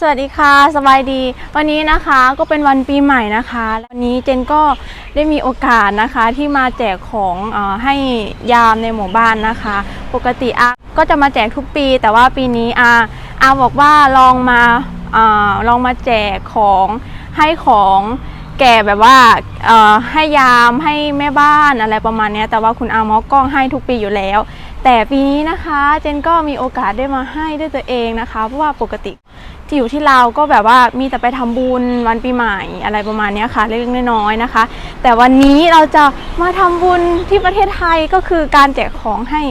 สวัสดีค่ะสบายดี วันนี้นะคะก็เป็นวันปีใหม่นะคะวันนี้เจนก็ได้มีโอกาสนะคะที่มาแจกของอให้ยามในหมู่บ้านนะคะ ปกติอาก็จะมาแจกทุกปี แต่ว่าปีนี้อาอาบอกว่าลองมาอาลองมาแจกของให้ของ แก่แบบว่าให้ยามให้แม่บ้านอะไรประมาณนี้แต่ว่าคุณอามอกก็ให้ทุกปีอยู่แล้ว แต่ปีนี้นะคะเจนก็มีโอกาสได้มาให้ด้วยตัวเองนะคะ เพราะว่าปกติที่อยู่ที่เราวก็แบบว่ามีแต่ไปทำบุญวันปีใหม่อะไรประมาณนี้ค่ะเล็กๆน้อยๆนะคะ แต่วันนี้เราจะมาทำบุญที่ประเทศไทยก็คือการแจกของให้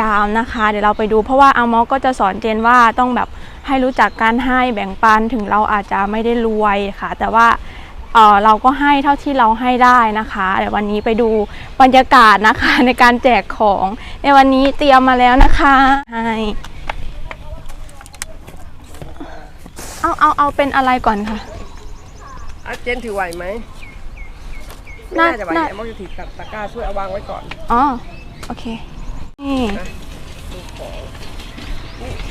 ยามนะคะ เดี๋ยวเราไปดูเพราะว่าอามอก็จะสอนเจนว่าต้องแบบให้รู้จักการให้แบ่งปันถึงเราอาจจะไม่ได้รวยค่ะ แต่ว่า เอ่อเราก็ให้เท่าที่เราให้ได้นะคะเดี๋ยววันนี้ไปดูบรรยากาศนะคะในการแจกของในวันนี้เตรียมมาแล้วนะคะให้เอาเอาเอาเป็นอะไรก่อนค่ะอาเจนถือไหวไหมไม่น่าน่าจะไหวน่าไอ้มอกจะถือกับตะกร้าช่วยเอาวางไว้ก่อนอ๋อโอเคนี่นี่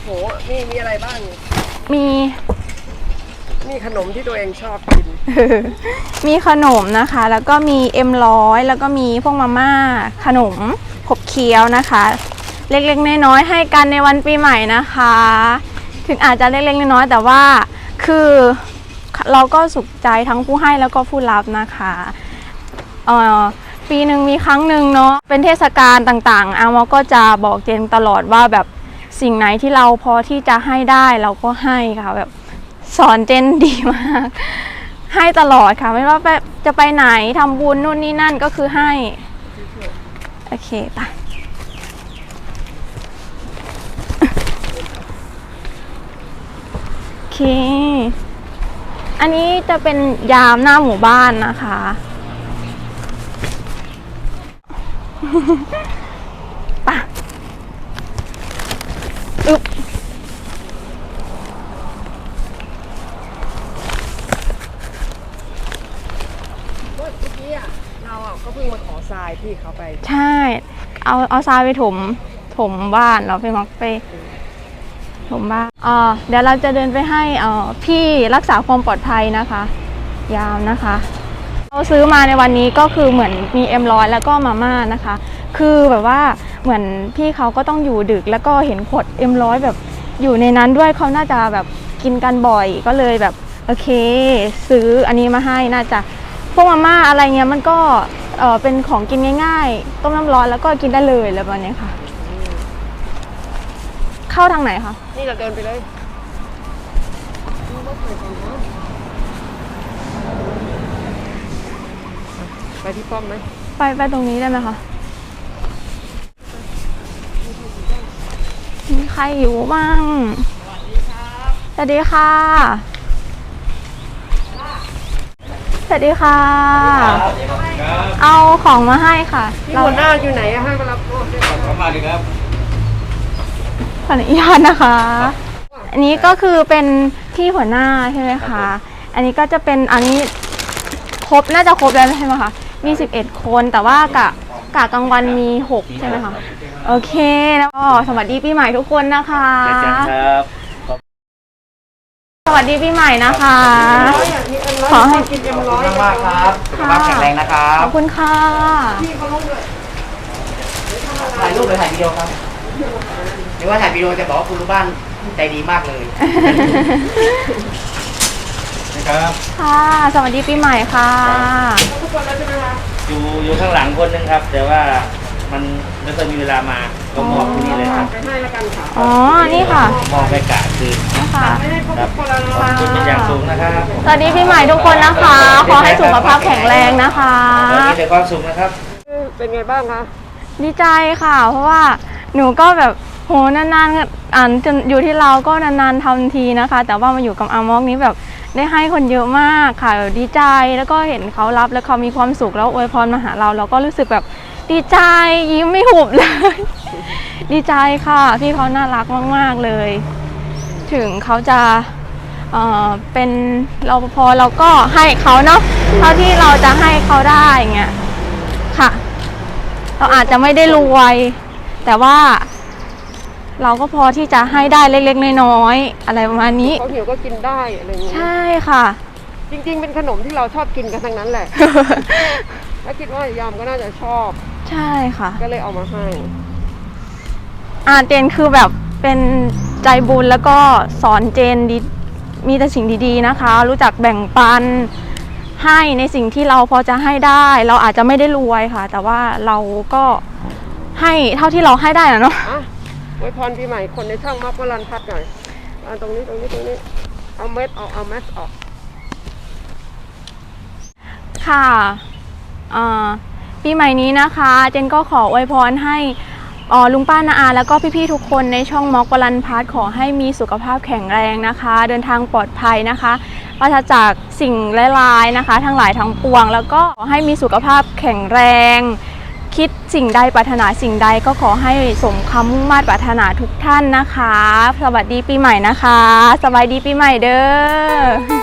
โหนี่มีอะไรบ้างนี่มี นี่ขนมที่ตัวเองชอบกิน มีขนมนะคะ แล้วก็มีเอ็มร้อยแล้วก็มีพวกมาม่า ขนมขบเคี้ยวนะคะ เล็กๆ น้อยๆให้กันในวันปีใหม่นะคะ ถึงอาจจะเล็กๆ น้อยๆแต่ว่าคือเราก็สุขใจทั้งผู้ให้แล้วก็ผู้รับนะคะเอ่อปีหนึ่งมีครั้งหนึ่งเนาะเป็นเทศกาลต่างๆ อามอก็จะบอกเจนตลอดว่าแบบสิ่งไหนที่เราพอที่จะให้ได้เราก็ให้ค่ะแบบ สอนเจนดีมาก ให้ตลอดค่ะ ไม่ว่าไปจะไปไหนทำบุญนู่นนี่นั่นก็คือให้ โอเคไปโอเค อันนี้จะเป็นยามหน้าหมู่บ้านนะคะ ไปะอึ๊บ เมื่อกี้อะเราอะ ก็เพิ่งมาขอทรายพี่เขาไปใช่ เอาเอาทรายไปถมถมบ้านเราไปมักไป ถมบ้านอ่าเดี๋ยวเราจะเดินไปให้อ่อพี่รักษาความปลอดภัยนะคะ ยามนะคะ เราซื้อมาในวันนี้ก็คือเหมือนมีเอ็มร้อยแล้วก็มาม่านะคะ คือแบบว่าเหมือนพี่เขาก็ต้องอยู่ดึกแล้วก็เห็นขวดเอ็มร้อยแบบอยู่ในนั้นด้วยเขาน่าจะแบบกินกันบ่อยก็เลยแบบโอเค ซื้ออันนี้มาให้น่าจะพวกมาม่าอะไรเงี้ยมันก็ เออเป็นของกินง่ายๆ ต้มน้ำร้อนแล้วก็กินได้เลยอะไรแบบเนี้ยค่ะ เข้าทางไหนคะ นี่เราเดินไปเลยไปที่ป้อมไหมไปไปตรงนี้ได้ไหมคะ มีใครอยู่บ้างสวัสดีค่ะ ส วัสดีค่ะ เอาของมาให้ค่ะพี่เราหัวหน้าอยู่ไหนอะให้มารับตัวด้วยขออนุญาตนะคะ อันนี้ก็คือเป็นพี่หัวหน้าใช่ไหมคะ อันนี้ก็จะเป็นอันนี้ครบน่าจะครบแล้วใช่ไหมคะ มี 11 คนแต่ว่ากะกะกลางวันมี 6 ใช่ไหมคะ โอเคแล้วก็สวัสดีปีใหม่ทุกคนนะคะครับส วัสดีปีใหม่นะคะ ขอให้กินเอ็มขอบร้อยคุณมากๆครับสุขภาพแข็งแรงนะครัขบอบคุณค่ะถ่ายรูปหรือถ่ายวิดีโอครับหรือว่าถ่ายวิดีโอจะบอกว่าคุณลูกบ้านใจดีมากเลยนะครับค่ะสวัสดีปีใหม่ค่ะทุกคนแล้วใช่ไหมคะอยู่อยู่ข้างหลังคนหนึงครับ แต่ว่า มันไม่เคอยมีเวลามาก็มอบที่นี่เลยครับไปให้แล้วกันค่ะอ๋อ นี่ค่ะ มอบไปกะคืนนะคะไม่ให้ครบครับทุกคนแล้วขอบคุณเป็นอย่างสูงนะครับสวัสดีปีใหม่ทุกคนนะคะ ขอให้สุขภาพแข็งแรงนะคะขอให้มีแต่ความสุขนะครับ เป็นไงบ้างคะ ดีใจค่ะ เพราะว่าหนูก็แบบโหนานๆอ่านจนอยู่ที่เราก็นานๆทำทีนะคะ แต่ว่ามาอยู่กับอามอกนี้แบบได้ให้คนเยอะมากค่ะแบบดีใจแล้วก็เห็นเขารับแล้วเขามีความสุขแล้วอวยพรมาหาเรา เราก็รู้สึกแบบ ดีใจยิ้มไม่หุบเลย ดีใจค่ะ พี่เขาน่ารักมาก ๆ เลย ถึงเขาจะเอ่อเป็นรปภเราก็ให้เขาเนาะเท่าที่เราจะให้เขาได้อย่างเงี้ยค่ะ เราอาจจะไม่ได้รวย แต่ว่า เราก็พอที่จะให้ได้เล็กๆน้อยๆอะไรประมาณนี้เขาหิวก็กินได้อะไรอย่างเงี้ยใช่ค่ะ จริงๆ เป็นขนมที่เราชอบกินกันทั้งนั้นแหละ แล้วคิดว่ายามก็น่าจะชอบ ใช่ค่ะ ก็เลยเอามาให้อาเจนคือแบบเป็นใจบุญแล้วก็สอนเจนดีมีแต่สิ่งดีๆนะคะ รู้จักแบ่งปันให้ในสิ่งที่เราพอจะให้ได้ เราอาจจะไม่ได้รวยค่ะ แต่ว่าเราก็ให้เท่าที่เราให้ได้นะเนาะอะไวยพรปีใหม่คนในช่องมักวรันพัดหน่อยเอาตรงนี้ตรงนี้ตรงนี้ เอาเม็ดออกเอาแมสออก ค่ะอ่า ปีใหม่นี้นะคะ เจนก็ขออวยพรให้ออลุงป้านาอาแล้วก็พี่ๆทุกคนในช่องม็อกวลันพัฒขอให้มีสุขภาพแข็งแรงนะคะ เดินทางปลอดภัยนะคะปราศจากสิ่งร้ายๆนะคะ ทั้งหลายทั้งปวง แล้วก็ขอให้มีสุขภาพแข็งแรง คิดสิ่งใดปรารถนาสิ่งใดก็ขอให้สมคำมุ่งมา่ปรารถนาทุกท่านนะคะ สวัสดีปีใหม่นะคะ สบายดีปีใหม่เด้อ